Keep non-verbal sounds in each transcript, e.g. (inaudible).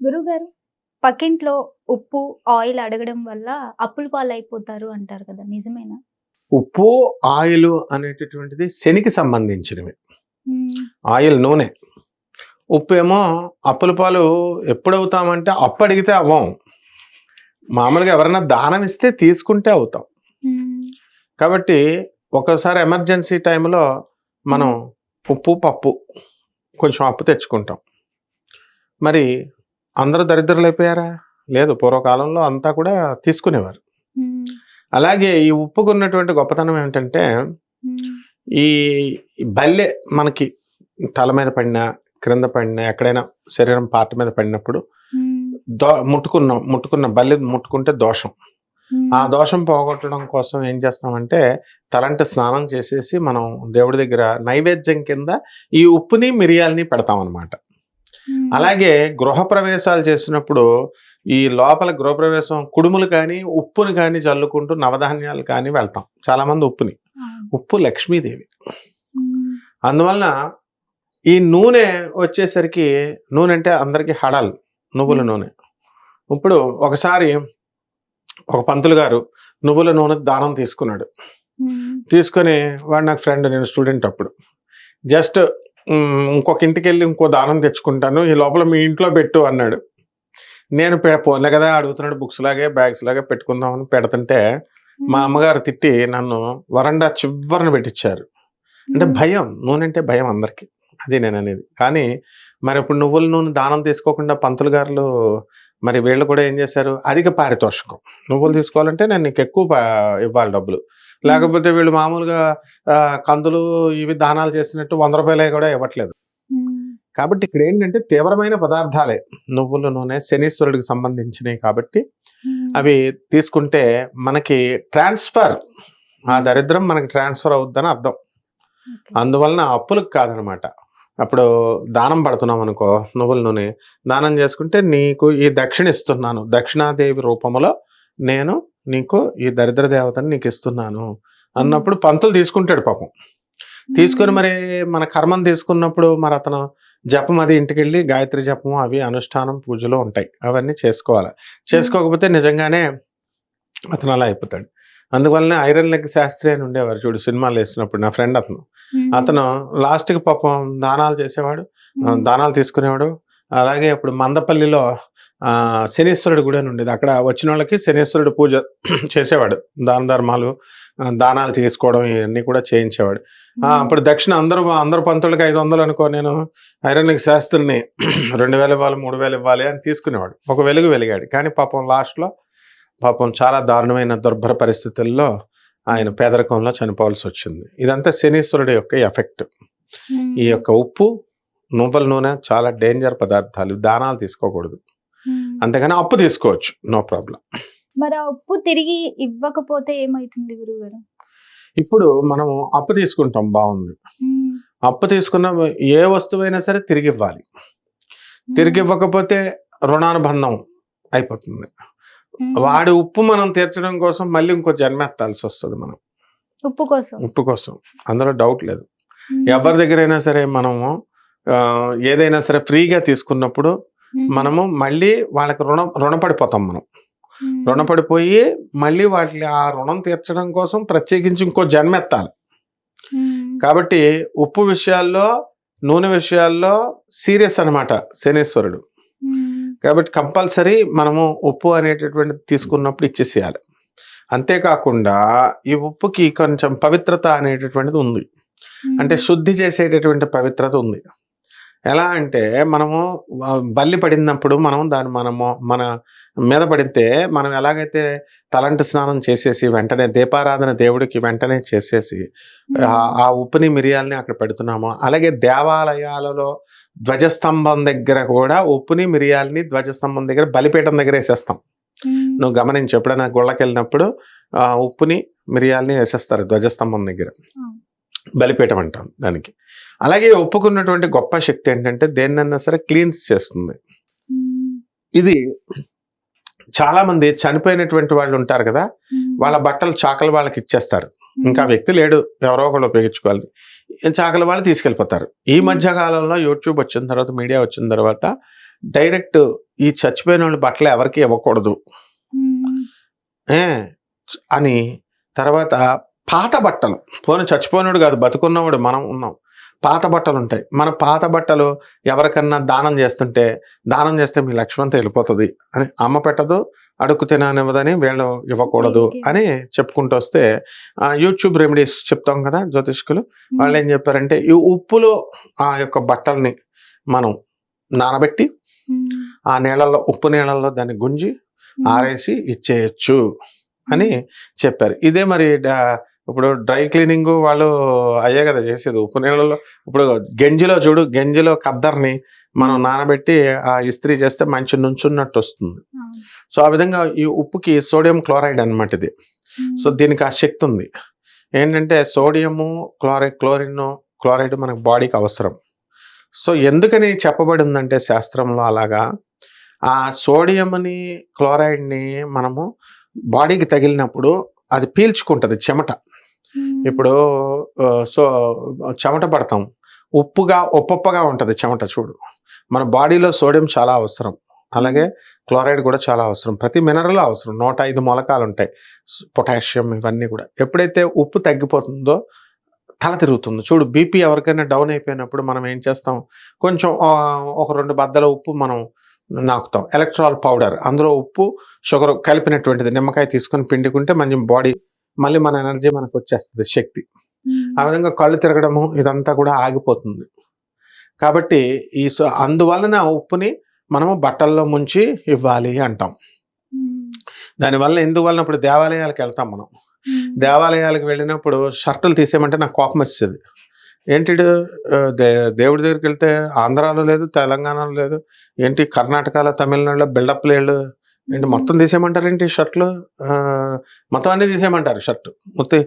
గురుగారు పక్కింట్లో ఉప్పు ఆయిల్ అడగడం వల్ల అప్పులు పాలైపోతారు అంటారు కదా నిజమేనా? ఉప్పు ఆయిల్ అనేటటువంటిది శనికి సంబంధించినవి. ఆయిల్ నూనె. ఉప్పు ఏమో అప్పుల పాలు ఎప్పుడు అవుతామంటే అప్పు అడిగితే అవ్వం. మామూలుగా ఎవరైనా దానం ఇస్తే తీసుకుంటే అవుతాం. కాబట్టి ఒకసారి ఎమర్జెన్సీ టైంలో మనం ఉప్పు పప్పు కొంచెం అప్పు తెచ్చుకుంటాం. మరి అందరూ దరిద్రులు అయిపోయారా లేదు పూర్వకాలంలో అంతా కూడా తీసుకునేవారు. అలాగే ఈ ఉప్పుకు ఉన్నటువంటి గొప్పతనం ఏంటంటే మ్మ్. ఈ బల్లె మనకి తల మీద పడినా క్రింద పడినా ఎక్కడైనా శరీరం పార్ట్ మీద పడినప్పుడు. దో ముట్టుకున్న ముట్టుకున్న బల్లె ముట్టుకుంటే దోషం. ఆ దోషం పోగొట్టడం కోసం ఏం చేస్తామంటే తలంటి స్నానం చేసేసి మనం దేవుడి దగ్గర నైవేద్యం కింద ఈ ఉప్పుని మిరియాలని పెడతాం అనమాట. అలాగే గృహప్రవేశాలు చేసినప్పుడు ఈ లోపల గృహప్రవేశం కుడుములు కానీ ఉప్పుని కానీ చల్లుకుంటూ నవధాన్యాలు కానీ వెళ్తాం. చాలా మంది ఉప్పుని. ఉప్పు లక్ష్మీదేవి. అందువలన ఈ నూనె వచ్చేసరికి నూనె అంటే అందరికీ హడల్ నువ్వుల నూనె. ఇప్పుడు ఒకసారి ఒక పంతులు గారు నువ్వుల నూనె దానం తీసుకున్నాడు. తీసుకొని వాడు నాకు ఫ్రెండ్ నేను స్టూడెంట్ అప్పుడు. జస్ట్ ఇంకొక ఇంటికి వెళ్ళి ఇంకో దానం తెచ్చుకుంటాను. ఈ లోపల మీ ఇంట్లో పెట్టు అన్నాడు. నేను పె- పోన్లే కదా అడుగుతున్నాడు బుక్స్ లాగే బ్యాగ్స్ లాగే పెట్టుకుందామని పెడుతుంటే మా అమ్మగారు తిట్టి నన్ను వరండా చివరన పెట్టించారు అంటే. భయం నూనె అంటే భయం అందరికి. అది నేను అనేది కానీ మరి ఇప్పుడు నువ్వుల నూనె దానం తీసుకోకుండా పంతులు గారులు మరి వీళ్ళు కూడా ఏం చేశారు? అధిక పారితోషికం. నువ్వులు తీసుకోవాలంటే నేను నీకు ఎక్కువ ఇవ్వాలి డబ్బులు. లేకపోతే వీళ్ళు మామూలుగా కందులు ఇవి దానాలు చేసినట్టు వంద రూపాయలే కూడా ఇవ్వట్లేదు. కాబట్టి ఇక్కడ ఏంటంటే తీవ్రమైన పదార్థాలే నువ్వుల నూనె శనీశ్వరుడికి సంబంధించినవి కాబట్టి. అవి తీసుకుంటే మనకి ట్రాన్స్ఫర్ ఆ దరిద్రం మనకి ట్రాన్స్ఫర్ అవుద్దని అర్థం. అందువలన అప్పులకు కాదనమాట అప్పుడు దానం పడుతున్నాం అనుకో నువ్వుల నూనె దానం చేసుకుంటే నీకు ఈ దక్షిణ ఇస్తున్నాను దక్షిణాదేవి రూపంలో నేను నీకు ఈ దరిద్ర దేవతని నీకు ఇస్తున్నాను అన్నప్పుడు పంతులు తీసుకుంటాడు పాపం. తీసుకొని మరి మన కర్మం తీసుకున్నప్పుడు మరి అతను జపం అది ఇంటికి వెళ్ళి గాయత్రి జపం అవి అనుష్ఠానం పూజలు ఉంటాయి. అవన్నీ చేసుకోవాలి. చేసుకోకపోతే నిజంగానే అతను అలా అయిపోతాడు. అందువల్లనే ఐరన్ లెగ్ శాస్త్రి అని ఉండేవారు చూడు సినిమాలు వేసినప్పుడు నా ఫ్రెండ్ అతను. అతను లాస్ట్కి పాపం దానాలు చేసేవాడు. దానాలు తీసుకునేవాడు. అలాగే ఇప్పుడు మందపల్లిలో శనీశ్వరుడు అని ఉండేది. అక్కడ వచ్చిన వాళ్ళకి శనీశ్వరుడు పూజ (clears throat) చేసేవాడు. దాన ధర్మాలు దానాలు చేసుకోవడం ఇవన్నీ కూడా చేయించేవాడు. అప్పుడు దక్షిణ అందరూ అందరు పంతులకి ఐదు వందలు అనుకో నేను ఐరన్ లెగ్ శాస్త్రిని (clears throat) రెండు వేలు ఇవ్వాలి మూడు వేలు ఇవ్వాలి అని తీసుకునేవాడు. ఒక వెలుగు వెలిగాడు. కానీ పాపం లాస్ట్లో పాపం చాలా దారుణమైన దుర్భర పరిస్థితుల్లో ఆయన పేదరికంలో చనిపోవాల్సి వచ్చింది. ఇదంతా శనీశ్వరుడి యొక్క ఎఫెక్ట్. ఈ యొక్క ఉప్పు నువ్వుల నూనె చాలా డేంజర్ పదార్థాలు. దానాలు తీసుకోకూడదు. అంతేగాని అప్పు తీసుకోవచ్చు. No problem. మరి ఆ ఉప్పు తిరిగి ఇవ్వకపోతే ఏమైతుంది గురుగారు? ఇప్పుడు మనం అప్పు తీసుకుంటాం బాగుంది. అప్పు తీసుకున్న ఏ వస్తువైనా సరే తిరిగి ఇవ్వాలి. తిరిగి ఇవ్వకపోతే రుణానుబంధం అయిపోతుంది. వాడి ఉప్పు మనం తీర్చడం కోసం మళ్ళీ ఇంకో జన్మెత్తాల్సి వస్తుంది మనం. ఉప్పు కోసం? ఉప్పు కోసం. అందులో డౌట్ లేదు. ఎవరి దగ్గరైనా సరే మనము ఏదైనా సరే ఫ్రీగా తీసుకున్నప్పుడు. మనము మళ్ళీ వాళ్ళకి రుణం రుణపడిపోతాం మనం. రుణపడిపోయి మళ్ళీ వాటి ఆ రుణం తీర్చడం కోసం ప్రత్యేకించి ఇంకో జన్మెత్తాలి. కాబట్టి ఉప్పు విషయాల్లో నూనె విషయాల్లో సీరియస్ అన్నమాట శనీశ్వరుడు. కాబట్టి కంపల్సరీ మనము ఉప్పు అనేటటువంటిది తీసుకున్నప్పుడు ఇచ్చేసేయాలి. అంతేకాకుండా ఈ ఉప్పుకి కొంచెం పవిత్రత అనేటటువంటిది ఉంది. అంటే శుద్ధి చేసేటటువంటి పవిత్రత ఉంది. ఎలా అంటే మనము బల్లి పడినప్పుడు మనం దాన్ని మనము మన మీద పడితే మనం ఎలాగైతే తలంటి స్నానం చేసేసి వెంటనే దీపారాధన దేవుడికి వెంటనే చేసేసి ఆ- ఉప్పుని మిరియాలని అక్కడ పెడుతున్నాము అలాగే దేవాలయాలలో ధ్వజస్తంభం దగ్గర కూడా ఉప్పుని మిరియాలని ధ్వజస్తంభం దగ్గర బలిపీఠం దగ్గర వేసేస్తాం. నువ్వు గమనించి ఎప్పుడైనా గుళ్ళకి వెళ్ళినప్పుడు ఆ ఉప్పుని మిరియాలని వేసేస్తారు ధ్వజస్తంభం దగ్గర. బలిపీఠం అంటాం దానికి. అలాగే ఒప్పుకున్నటువంటి గొప్ప శక్తి ఏంటంటే దేన్నైనా సరే క్లీన్స్ చేస్తుంది. మ్మ్. ఇది చాలా మంది చనిపోయినటువంటి వాళ్ళు ఉంటారు కదా మ్మ్. వాళ్ళ బట్టలు చాకలి వాళ్ళకి ఇచ్చేస్తారు. ఇంకా ఆ వ్యక్తి లేడు ఎవరో ఒకళ్ళు ఉపయోగించుకోవాలి. చాకలి వాళ్ళు తీసుకెళ్ళిపోతారు. ఈ మధ్య కాలంలో యూట్యూబ్ వచ్చిన తర్వాత మీడియా వచ్చిన తర్వాత డైరెక్ట్ ఈ చచ్చిపోయిన వాళ్ళు బట్టలు ఎవరికి ఇవ్వకూడదు. అని తర్వాత పాత బట్టలు. పోనీ చచ్చిపోయినాడు కాదు బతుకున్నవాడు మనం ఉన్నాం. పాత బట్టలు ఉంటాయి మన పాత బట్టలు ఎవరికన్నా దానం చేస్తుంటే దానం చేస్తే మీ లక్ష్మంతో వెళ్ళిపోతుంది అని అమ్మ పెట్టదు అడుక్కు తిననివ్వదని వీళ్ళు ఇవ్వకూడదు. అని చెప్పుకుంటూ వస్తే యూట్యూబ్ రెమెడీస్ చెప్తాం కదా జ్యోతిష్కులు వాళ్ళు ఏం చెప్పారంటే ఈ ఉప్పులో ఆ యొక్క బట్టల్ని మనం నానబెట్టి ఆ నీళ్ళల్లో ఉప్పు నీళ్ళల్లో దాన్ని గుంజి ఆరేసి ఇచ్చేయచ్చు అని చెప్పారు. ఇదే మరి డా- ఇప్పుడు డ్రై క్లీనింగ్ వాళ్ళు అయ్యే కదా చేసేది. ఉప్పు నీళ్ళలో ఇప్పుడు గంజిలో చూడు గంజిలో కద్దర్ని మనం నానబెట్టి ఆ ఇస్త్రీ చేస్తే మంచి నుంచున్నట్టు వస్తుంది. సో ఆ విధంగా ఈ ఉప్పుకి సోడియం క్లోరైడ్ అన్నమాట ఇది. ఉమ్, సో దీనికి ఆ శక్తి ఉంది. ఏంటంటే సోడియము క్లోరైడ్ క్లోరిన్ క్లోరైడ్ మనకు బాడీకి అవసరం. సో ఎందుకని చెప్పబడి ఉందంటే శాస్త్రంలో అలాగా ఆ సోడియంని క్లోరైడ్ని మనము బాడీకి తగిలినప్పుడు అది పీల్చుకుంటుంది చెమట. ఇప్పుడు సో చెమట పడతాం. ఉప్పుగా ఉప్పగా ఉంటుంది చెమట చూడు. మన బాడీలో సోడియం చాలా అవసరం. అలాగే క్లోరైడ్ కూడా చాలా అవసరం. ప్రతి మినరల్ అవసరం. నూట ఐదు మూలకాలు ఉంటాయి. పొటాషియం ఇవన్నీ కూడా. ఎప్పుడైతే ఉప్పు తగ్గిపోతుందో తల తిరుగుతుంది. చూడు బీపీ ఎవరికైనా డౌన్ అయిపోయినప్పుడు మనం ఏం చేస్తాం? కొంచెం ఒక రెండు బద్దల ఉప్పు మనం నాకుతాం. Electoral powder. అందులో ఉప్పు షుగర్ కలిపినటువంటిది. నిమ్మకాయ తీసుకొని పిండుకుంటే మన బాడీ మళ్ళీ మన ఎనర్జీ మనకు వచ్చేస్తుంది శక్తి. ఆ విధంగా కళ్ళు తిరగడము ఇదంతా కూడా ఆగిపోతుంది. కాబట్టి ఈ అందువలన ఉప్పుని మనము బట్టల్లో ముంచి ఇవ్వాలి అంటాం. దానివల్ల ఎందువలన ఇప్పుడు దేవాలయాలకు వెళ్తాం మనం. దేవాలయాలకు వెళ్ళినప్పుడు షర్టులు తీసేయమంటే నాకు కోపం వచ్చేది. ఏంటి దేవుడి దగ్గరికి వెళ్తే ఆంధ్రాలో లేదు తెలంగాణలో లేదు ఏంటి కర్ణాటకలో తమిళనాడులో బిల్డప్ ఏంటి మొత్తం తీసేయమంటారు ఏంటి షర్ట్లు? మొత్తం అన్నీ తీసేయమంటారు షర్ట్. మొత్తం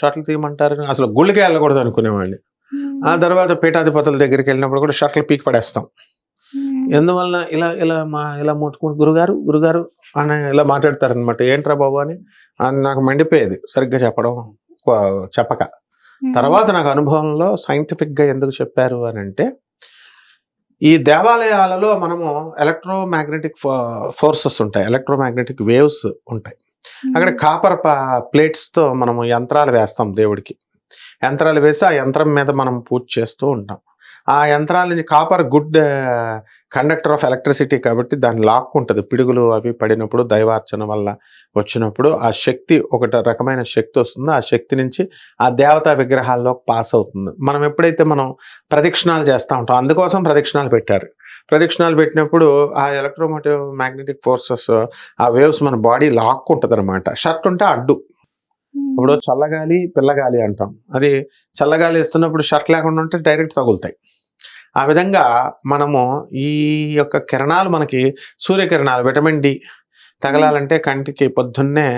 షర్ట్లు తీయమంటారు అసలు గుళ్ళకే వెళ్ళకూడదు అనుకునేవాళ్ళు ఉమ్, ఆ తర్వాత పీఠాధిపతుల దగ్గరికి వెళ్ళినప్పుడు కూడా షర్ట్లు పీకి పడేస్తాం. ఎందువల్ల ఇలా ఇలా మా ఇలా ముట్టుకుని గురుగారు గురుగారు అని ఇలా మాట్లాడతారనమాట ఏంట్రా బాబు అని. అది నాకు మండిపోయేది సరిగ్గా చెప్పడం చెప్పక. తర్వాత నాకు అనుభవంలో scientific గా ఎందుకు చెప్పారు అని అంటే ఈ దేవాలయాలలో మనము ఎలక్ట్రోమాగ్నెటిక్ ఫోర్సెస్ ఉంటాయి. ఎలక్ట్రోమాగ్నెటిక్ వేవ్స్ ఉంటాయి. అక్కడ కాపర్ ప్లేట్స్తో మనము యంత్రాలు వేస్తాం దేవుడికి. యంత్రాలు వేసి ఆ యంత్రం మీద మనం పూజ చేస్తూ ఉంటాం. ఆ యంత్రాల నుంచి copper good conductor of electricity కాబట్టి దాన్ని లాక్కుంటుంది. పిడుగులు అవి పడినప్పుడు దైవార్చన వల్ల వచ్చినప్పుడు ఆ శక్తి ఒకటి రకమైన శక్తి వస్తుంది. ఆ శక్తి నుంచి ఆ దేవతా విగ్రహాల్లోకి పాస్ అవుతుంది. మనం ఎప్పుడైతే మనం ప్రదక్షిణాలు చేస్తూ ఉంటాం అందుకోసం ప్రదక్షిణాలు పెట్టారు. ప్రదక్షిణాలు పెట్టినప్పుడు ఆ ఎలక్ట్రోమోటివ్ మ్యాగ్నెటిక్ ఫోర్సెస్ ఆ వేవ్స్ మన బాడీ లాక్కుంటుంది అనమాట షర్ట్ ఉంటే అడ్డు. ఇప్పుడు చల్లగాలి పిల్లగాలి అంటాం. అది చల్లగాలి ఇస్తున్నప్పుడు షర్ట్ లేకుండా ఉంటే డైరెక్ట్ తగులుతాయి. ఆ విధంగా మనము ఈ యొక్క కిరణాలు మనకి సూర్యకిరణాలు విటమిన్ డి తగలాలంటే కంటికి పొద్దున్నే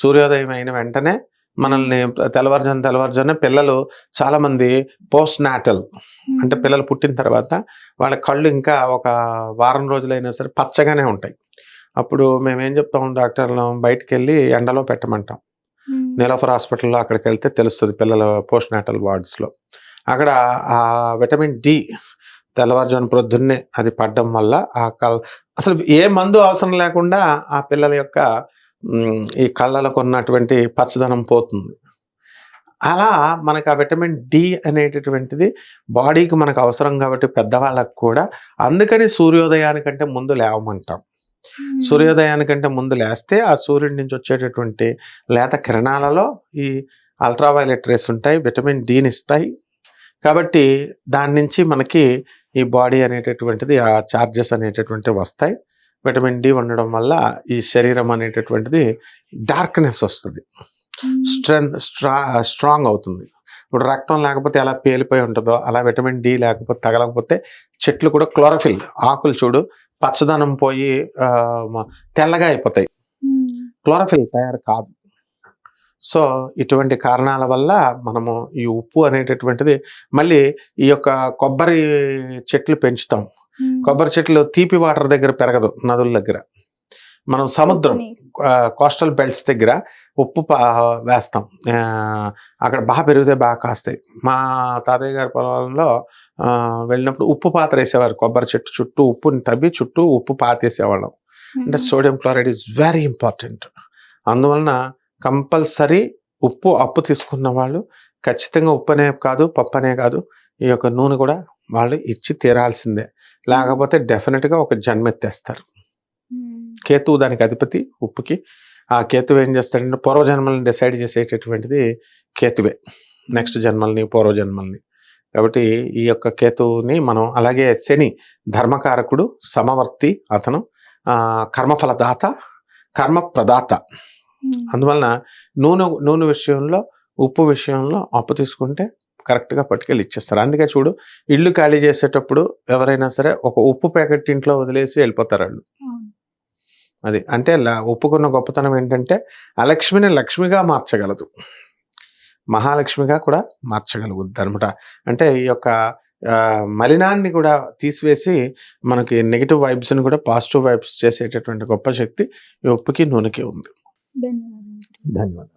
సూర్యోదయం అయిన వెంటనే మనల్ని తెల్లవారుజాను తెల్లవారుజాను పిల్లలు చాలా మంది పోస్ట్ నాటల్ అంటే పిల్లలు పుట్టిన తర్వాత వాళ్ళ కళ్ళు ఇంకా ఒక వారం రోజులైనా సరే పచ్చగానే ఉంటాయి. అప్పుడు మేము ఏం చెప్తాం డాక్టర్లు బయటికి వెళ్ళి ఎండలో పెట్టమంటాం. నెలఫర్ హాస్పిటల్లో అక్కడికి వెళ్తే తెలుస్తుంది పిల్లల పోస్ట్ నాటల్ వార్డ్స్లో. అక్కడ ఆ విటమిన్ డి తెల్లవారుజాము ప్రొద్దున్నే అది పడడం వల్ల ఆ కల్ అసలు ఏ మందు అవసరం లేకుండా ఆ పిల్లల యొక్క ఈ కళ్ళలకు ఉన్నటువంటి పచ్చదనం పోతుంది. అలా మనకు ఆ విటమిన్ డి అనేటటువంటిది బాడీకి మనకు అవసరం కాబట్టి పెద్దవాళ్ళకు కూడా అందుకని సూర్యోదయానికంటే ముందు లేవమంటాం. సూర్యోదయానికంటే ముందు లేస్తే ఆ సూర్యుడి నుంచి వచ్చేటటువంటి లేత కిరణాలలో ఈ అల్ట్రావైలెట్ రేస్ ఉంటాయి విటమిన్ డిని ఇస్తాయి కాబట్టి దాని నుంచి మనకి ఈ బాడీ అనేటటువంటిది ఆ చార్జెస్ అనేటటువంటివి వస్తాయి. విటమిన్ డి ఉండడం వల్ల ఈ శరీరం అనేటటువంటిది డార్క్నెస్ వస్తుంది. స్ట్రెంత్ స్ట్రా స్ట్రాంగ్ అవుతుంది. ఇప్పుడు రక్తం లేకపోతే ఎలా పేలిపోయి ఉంటుందో అలా విటమిన్ డి లేకపోతే తగలకపోతే చెట్లు కూడా క్లోరోఫిల్ ఆకులు చూడు పచ్చదనం పోయి తెల్లగా అయిపోతాయి. క్లోరోఫిల్ తయారు కాదు. సో ఇటువంటి కారణాల వల్ల మనము ఈ ఉప్పు అనేటటువంటిది మళ్ళీ ఈ యొక్క కొబ్బరి చెట్లు పెంచుతాం. కొబ్బరి చెట్లు తీపి వాటర్ దగ్గర పెరగదు నదుల దగ్గర. మనం సముద్రం. కోస్టల్ బెల్ట్స్ దగ్గర ఉప్పు పా- వేస్తాం. అక్కడ బాగా పెరిగితే బాగా కాస్తాయి. మా తాతయ్య గారి పొలంలో వెళ్ళినప్పుడు ఉప్పు పాత్ర వేసేవారు. కొబ్బరి చెట్టు చుట్టూ ఉప్పుని తవ్వి చుట్టూ ఉప్పు పాతేసేవాళ్ళం అంటే. Sodium chloride is very important. అందువలన కంపల్సరీ ఉప్పు అప్పు తీసుకున్న వాళ్ళు ఖచ్చితంగా ఉప్పు అనే కాదు పప్పు అనే కాదు ఈ యొక్క నూనె కూడా వాళ్ళు ఇచ్చి తీరాల్సిందే. లేకపోతే డెఫినెట్గా ఒక జన్మెత్తేస్తారు. కేతువు దానికి అధిపతి ఉప్పుకి. ఆ కేతువు ఏం చేస్తాడంటే పూర్వజన్మల్ని డిసైడ్ చేసేటటువంటిది కేతువే. నెక్స్ట్ జన్మల్ని పూర్వజన్మల్ని. కాబట్టి ఈ యొక్క కేతువుని మనం అలాగే శని ధర్మకారకుడు సమవర్తి అతను కర్మఫలదాత కర్మ ప్రదాత మ్మ్. అందువలన నూనె నూనె విషయంలో ఉప్పు విషయంలో అప్పు తీసుకుంటే కరెక్ట్గా పట్టుకెళ్ళి ఇచ్చేస్తారు. అందుకే చూడు ఇల్లు ఖాళీ చేసేటప్పుడు ఎవరైనా సరే ఒక ఉప్పు ప్యాకెట్ ఇంట్లో వదిలేసి వెళ్ళిపోతారు వాళ్ళు. అది. అంటే ఒప్పుకున్న గొప్పతనం ఏంటంటే ఆ లక్ష్మిని లక్ష్మిగా మార్చగలదు. మహాలక్ష్మిగా కూడా మార్చగలుగుద్ది అనమాట అంటే ఈ యొక్క మలినాన్ని కూడా తీసివేసి మనకి నెగిటివ్ వైబ్స్ని కూడా పాజిటివ్ వైబ్స్ చేసేటటువంటి గొప్ప శక్తి ఈ ఉప్పుకి నూనెకి ఉంది. ధన్యవాదాలు.